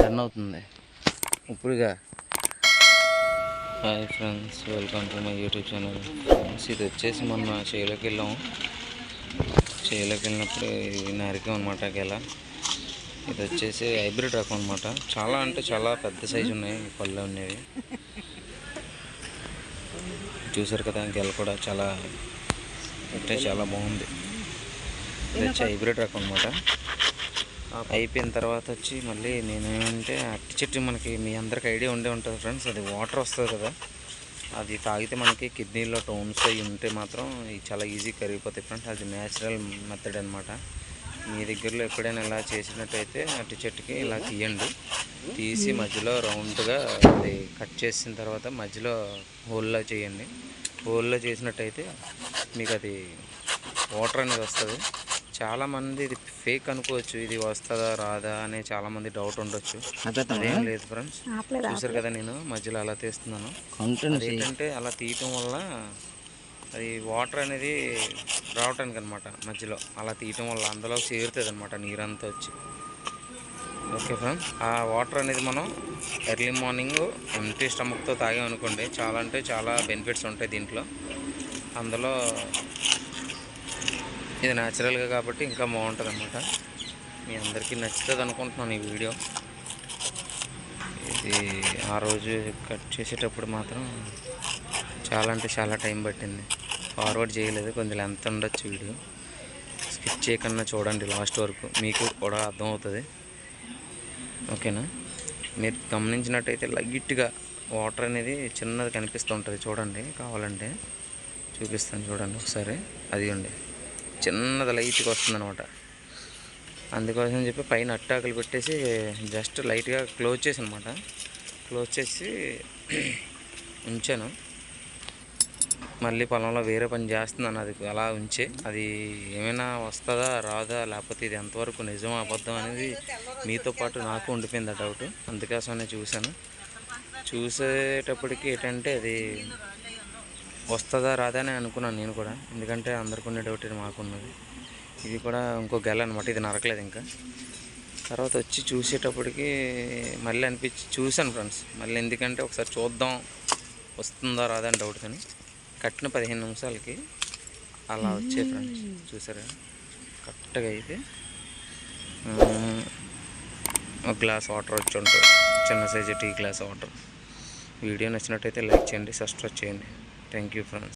Turn అవుతుంది. ఇప్పుడుగా. Hi friends welcome to my YouTube channel friends ఇది వచ్చేసి మొన్న చేలోకి వెళ్ళాము. చేలోకి వెళ్ళినప్పుడు ఇది నరికం అనమాట గెల. ఇది వచ్చేసి హైబ్రిడ్ రకం అనమాట చాలా అంటే చాలా పెద్ద సైజు ఉన్నాయి పళ్ళు ఉన్నవి చూసారు కదా గెల కూడా చాలా అంటే చాలా బాగుంది. ఇది వచ్చి హైబ్రిడ్ రకం అనమాట అయిపోయిన తర్వాత వచ్చి మళ్ళీ నేనేమంటే అట్టి చెట్టు మనకి మీ అందరికి ఐడియా ఉండే ఉంటుంది ఫ్రెండ్స్. అది వాటర్ వస్తుంది కదా. అది తాగితే మనకి కిడ్నీలో టోన్స్ అవి ఉంటే మాత్రం ఇది చాలా ఈజీ కరిగిపోతాయి ఫ్రెండ్స్. అది న్యాచురల్ మెథడ్ అనమాట మీ దగ్గరలో ఎప్పుడైనా ఇలా చేసినట్టయితే అట్టి చెట్టుకి ఇలా తీయండి. తీసి మధ్యలో రౌండ్గా అది కట్ చేసిన తర్వాత మధ్యలో హోల్లో చేయండి. హోల్లో చేసినట్టయితే మీకు అది వాటర్ అనేది వస్తుంది. చాలామంది ఇది ఫేక్ అనుకోవచ్చు ఇది వస్తుందా రాదా అనే చాలామంది డౌట్ ఉండొచ్చు. అదేం లేదు ఫ్రెండ్స్ చూసారు కదా నేను మధ్యలో అలా తీస్తున్నాను. అదేంటంటే అలా తీయటం వల్ల అది వాటర్ అనేది రావటానికి అనమాట మధ్యలో. అలా తీయటం వల్ల అందులో చేరుతుంది అనమాట నీరంతా వచ్చి. ఓకే ఫ్రెండ్స్ ఆ వాటర్ అనేది మనం ఎర్లీ మార్నింగ్ ఎంటీ స్టమక్తో తాగామనుకోండి చాలా అంటే చాలా బెనిఫిట్స్ ఉంటాయి దీంట్లో. అందులో ఇది న్యాచురల్గా కాబట్టి ఇంకా బాగుంటుంది అనమాట మీ అందరికీ నచ్చుతుంది అనుకుంటున్నాను ఈ వీడియో. ఇది ఆ రోజు కట్ చేసేటప్పుడు మాత్రం చాలా అంటే చాలా టైం పట్టింది. ఫార్వర్డ్ చేయలేదు కొంచెం లెంత్ ఉండొచ్చు వీడియో. స్కిప్ చేయకుండా చూడండి లాస్ట్ వరకు మీకు కూడా అర్థమవుతుంది. ఓకేనా? మీరు గమనించినట్టయితే లైట్గా వాటర్ అనేది చిన్నది కనిపిస్తూ ఉంటుంది. చూడండి కావాలంటే చూపిస్తాను చూడండి ఒకసారి. అది ఉండే చిన్నది లైట్గా వస్తుందనమాట అందుకోసం చెప్పి పైన అట్టాకులు పెట్టేసి జస్ట్ లైట్గా క్లోజ్ చేసి అనమాట క్లోజ్ చేసి ఉంచాను. మళ్ళీ పొలంలో వేరే పని చేస్తున్నాను అది అలా ఉంచి. అది ఏమైనా వస్తుందా రాదా లేకపోతే ఇది ఎంతవరకు నిజం అబద్ధం అనేది మీతో పాటు నాకు ఉండిపోయింది ఆ డౌట్. అందుకోసమనే చూశాను. చూసేటప్పటికి ఏంటంటే అది వస్తుందా రాదా అని అనుకున్నాను నేను కూడా. ఎందుకంటే అందరికి డౌట్ మాకున్నది. ఇది కూడా ఇంకో గెల అనమాట ఇది నరకలేదు ఇంకా. తర్వాత వచ్చి చూసేటప్పటికి మళ్ళీ అనిపించి చూశాను ఫ్రెండ్స్ మళ్ళీ ఎందుకంటే ఒకసారి చూద్దాం వస్తుందా రాదా అని డౌట్ కానీ కట్టిన పదిహేను నిమిషాలకి అలా వచ్చే ఫ్రెండ్స్ చూసారా కరెక్ట్గా అయితే ఒక గ్లాస్ వాటర్ వచ్చి ఉంటుంది. చిన్న size tea glass water video నచ్చినట్టయితే లైక్ చేయండి సబ్స్క్రైబ్ చేయండి. Thank you, friends.